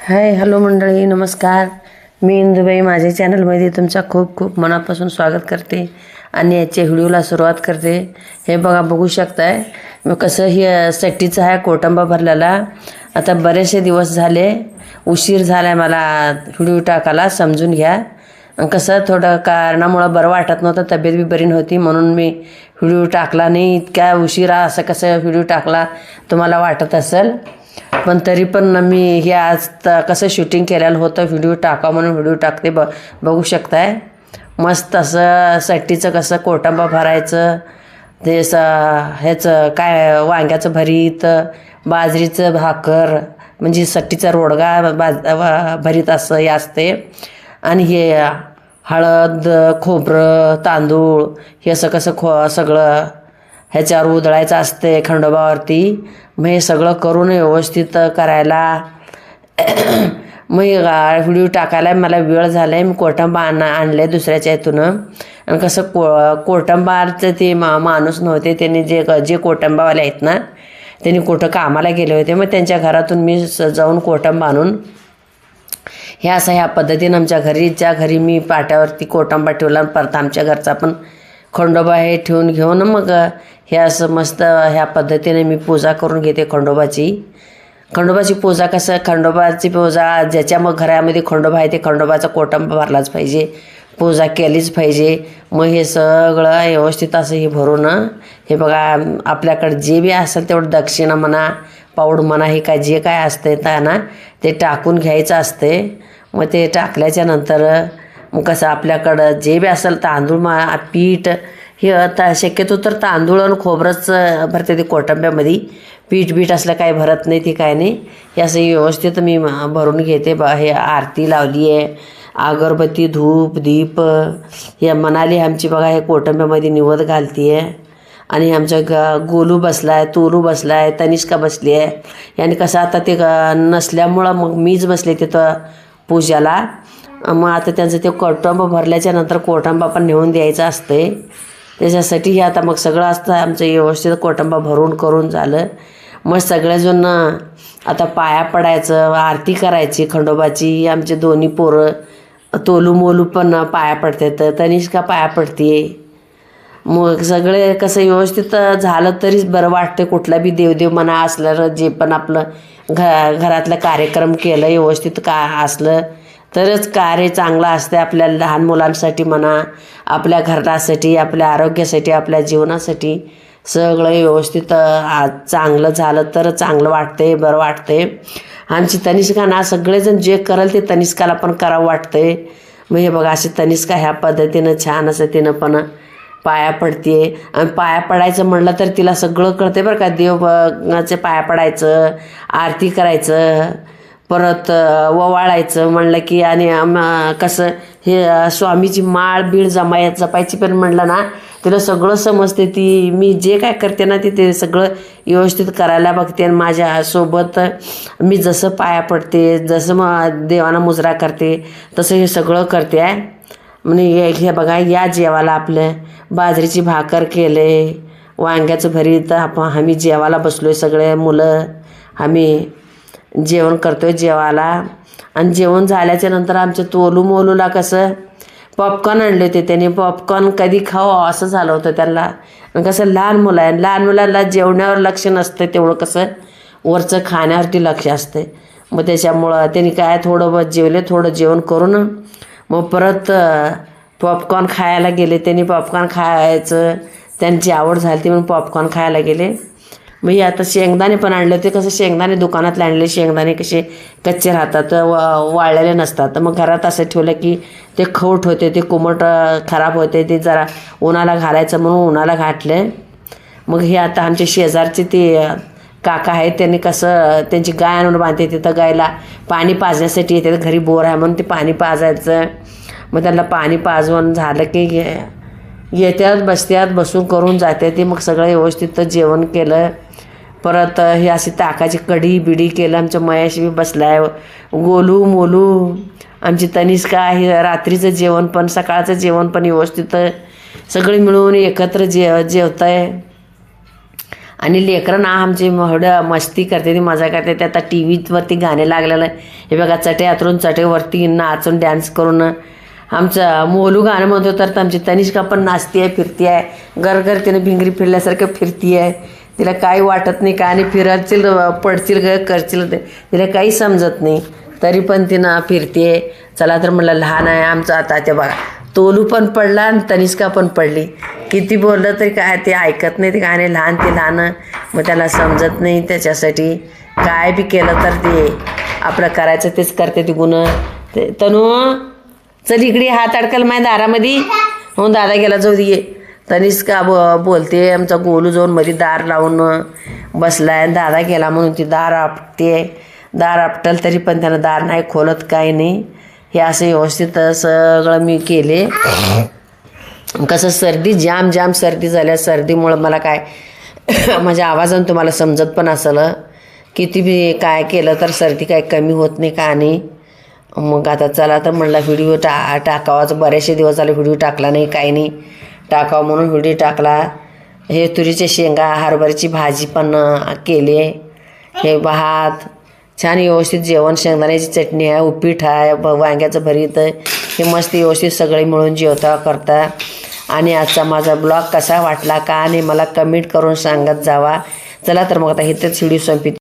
Hi hello मंडळी नमस्कार. मी इंदुबाई माझ्या चॅनलमध्ये तुमचा खूप खूप मनापासून स्वागत करते आणि याच्या व्हिडिओला सुरुवात करते. हे बघा बघू शकताय. कसं हे सट्टीचं आहे कोटंबा भरलेला. आता बरेचसे दिवस झाले उशीर झाला आहे मला व्हिडिओ टाकायला समजून घ्या. कसं थोडं कारणामुळं बरं वाटत नव्हतं तब्येत बी बरी नव्हती म्हणून मी व्हिडिओ टाकला नाही. इतक्या उशिरा असं कसं व्हिडिओ टाकला तुम्हाला वाटत असेल. पण तरी पण मी हे आज कसं शूटिंग केलेलं होतं व्हिडिओ टाका म्हणून व्हिडिओ टाकते ब बघू शकताय. मस्त असं सट्टीचं कसं कोटंबा भरायचं ते स ह्याचं काय वांग्याचं भरीत बाजरीचं भाकर म्हणजे सट्टीचा रोडगा बाज भरीत असं हे असते. आणि हे हळद खोबरं तांदूळ हे असं कसं खो सगळं ह्याच्यावर उधळायचं असते खंडोबावरती. मग हे सगळं करून व्यवस्थित करायला. मग हे व्हिडिओ टाकायला मला वेळ झाला आहे मी कोटंबा आण आणले दुसऱ्याच्या इथून. आणि कसं को कोटंबाचं ते मा माणूस नव्हते. त्यांनी जे जे कोटंबावाले आहेत ना त्यांनी कुठं कामाला गेले होते. मग त्यांच्या घरातून मी स- जाऊन कोटंब आणून हे असं ह्या पद्धतीनं आमच्या घरी ज्या घरी मी पाट्यावरती कोटंबा ठेवला परत आमच्या घरचा पण खंडोबा हे ठेवून घेऊन मग हे असं मस्त ह्या पद्धतीने मी पूजा करून घेते खंडोबाची. खंडोबाची पूजा कसं खंडोबाची पूजा ज्याच्या मग घरामध्ये खंडोबा आहे ते खंडोबाचा कोटंबा भरलाच पाहिजे. पूजा केलीच पाहिजे. मग हे सगळं व्यवस्थित असं हे भरून हे बघा आपल्याकडे जे बी असेल तेवढं दक्षिणा म्हणा पाऊड म्हणा हे काय जे काय असते त्यांना ते टाकून घ्यायचं असते मग ते टाकल्याच्या नंतर मग कसं आपल्याकडं जे बी असेल तांदूळ मा पीठ हे आता शक्यतो तर तांदूळ आणि खोबरंच भरते ते कोटंब्यामध्ये. पीठ बीठ असलं काही भरत नाही ते काय नाही. हे असं व्यवस्थित मी भरून घेते. ब हे आरती लावली आहे. अगरबत्ती धूप दीप हे मनाली आमची बघा हे कोटंब्यामध्ये निवद घालती आहे. आणि आमच्या ग गोलू बसला आहे तोलू बसला आहे तनिष्का बसली आहे. याने कसं आता ते ग- नसल्यामुळं मग मीच बसले तिथं पूजाला. मग आता त्यांचं ते कोटंब भरल्याच्या नंतर कोटंबा पण नेऊन द्यायचं असते त्याच्यासाठी हे आता मग सगळं असतं आमचं व्यवस्थित कोटंबा भरून करून झालं. मग सगळेजण आता पाया पडायचं आरती करायची खंडोबाची आमचे दोन्ही पोरं तोलू मोलू पण पाया पडतात. तनिष्का पाया पडते मग सगळे कसं व्यवस्थित झालं तरीच बरं वाटतं कुठला बी देवदेव म्हणा असलं जे पण आपलं घ घरातलं कार्यक्रम केलं व्यवस्थित का असलं तरच कार्य चांगलं असतं आपल्या लहान मुलांसाठी म्हणा आपल्या घरासाठी आपल्या आरोग्यासाठी आपल्या जीवनासाठी. सगळं व्यवस्थित आ- चांगलं झालं तर चांगलं वाटते बरं वाटते आमची तनिष्का ना सगळेजण जे करेल ते तनिष्काला पण करावं वाटते मग हे बघा अशी तनिष्का ह्या पद्धतीनं छान असं तिनं पण पाया पडते आणि पाया पडायचं म्हणलं तर तिला सगळं कळते बरं का देव पाया पडायचं आरती करायचं. परत ओवाळायचं म्हणलं की आणि कसं हे स्वामीची माळ बीळ जमाय जपायची पण म्हणलं ना तिला सगळं समजते ती मी जे काय करते ना ते ते सगळं व्यवस्थित करायला बघते आणि माझ्यासोबत मी जसं पाया पडते जसं मग देवाना मुजरा करते तसं हे सगळं करते आहे म्हणजे हे हे बघा या जेवाला आपलं बाजरीची भाकर केले वांग्याचं भरीत आपण आम्ही जेवायला बसलो आहे सगळे मुलं आम्ही जेवण करतो आहे जेवायला. आणि जेवण झाल्याच्यानंतर आमच्या तोलू मोलूला कसं पॉपकॉर्न आणले होते त्याने. पॉपकॉर्न कधी खाऊ असं झालं होतं त्यांना. आणि कसं लहान मुलं आहे. लहान मुलांना जेवणावर लक्ष नसतं तेवढं कसं. वरचं खाण्यावरती लक्ष असते मग त्याच्यामुळं त्यांनी काय थोडं बस जेवले थोडं जेवण करून. मग परत पॉपकॉर्न खायला गेले. त्यांनी पॉपकॉर्न खायचं. त्यांची आवड झाली ती म्हणून पॉपकॉर्न खायला गेले. मग हे आता शेंगदाणे पण आणले होते. कसं शेंगदाणे दुकानातले आणले शेंगदाणे कसे कच्चे राहतात वा वाळलेले नसतात. तर मग घरात असं ठेवलं की ते खवट होते ते कोमट खराब होते ते जरा उन्हाला घालायचं म्हणून उन्हाला घातले. मग हे आता आमच्या शेजारचे ते काका आहेत त्यांनी कसं त्यांची गाय आणून बांधते तिथं गायला पाणी पाजण्यासाठी येते घरी बोर आहे म्हणून ते पाणी पाजायचं. मग त्यांना पाणी पाजवून झालं की येत्यात बसत्यात बसून करून जाते ते. मग सगळं व्यवस्थित जेवण केलं. परत हे अशी ताकाची कढी बिडी केलं आमच्या मयाशी बी बसलाय. गोलू मोलू आमची तनिष्का हे रात्रीचं जेवण पण सकाळचं जेवण पण व्यवस्थित सगळे मिळून एकत्र जे जेवत आहे आणि लेकरं ना आमची एवढं मस्ती करते ती मजा करते. ते आता टी व्हीवरती गाणे लागलेलं आहे. हे बघा चटे आतरून चटेवरती नाचून डॅन्स करून आमचं मोलू गाणं म्हणतो तर आमची तनिष्का पण नाचती आहे फिरती आहे गरगर तिने भिंगरी फिरल्यासारखं फिरती आहे तिला काही वाटत नाही काय नाही फिरतील पडतील ग करतील ते. तिला काही समजत नाही. तरी पण तिनं फिरते चला तर म्हटलं लहान आहे आमचं आता ते बघा. तोलू पण पडला आणि तनिष्का पण पडली. किती बोललं तरी काय ते ऐकत नाही ते काय नाही लहान ते लहान. मग त्याला समजत नाही त्याच्यासाठी. काय बी केलं तर ते आपलं करायचं तेच करते ती गुण. ते तनू चल इकडे हात अडकल माझ्या दारामध्ये. हो दादा गेला जाऊ दे ये का ब बोलते आमचा गोलू जाऊन मध्ये दार लावून बसलाय. दादा गेला म्हणून ती दार आपटे. दार आपटल तरी पण त्यानं दार नाही खोलत काही नाही. हे असं व्यवस्थित सगळं मी केले. कसं सर्दी जाम जाम सर्दी झाल्या. सर्दीमुळं मला काय माझ्या आवाजानं तुम्हाला समजत पण असेल. किती बी काय केलं तर सर्दी काय कमी होत नाही का नाही मग आता चला तर म्हणला व्हिडिओ टा टाकावाच. बरेचसे दिवस झाले व्हिडिओ टाकला नाही काही नाही. टाकावं म्हणून व्हिडिओ टाकला. हे तुरीच्या शेंगा हरभऱ्याची भाजी पण केले केली. हे भात. छान व्यवस्थित जेवण शेंगदाण्याची चटणी आहे उपीठ आहे ब- वांग्याचं भरीत हे मस्त व्यवस्थित सगळे मिळून जेवता करता. आणि आजचा माझा ब्लॉग कसा वाटला का? आणि मला कमेंट करून सांगत जावा. चला तर मग आता इथेच व्हिडिओ संपित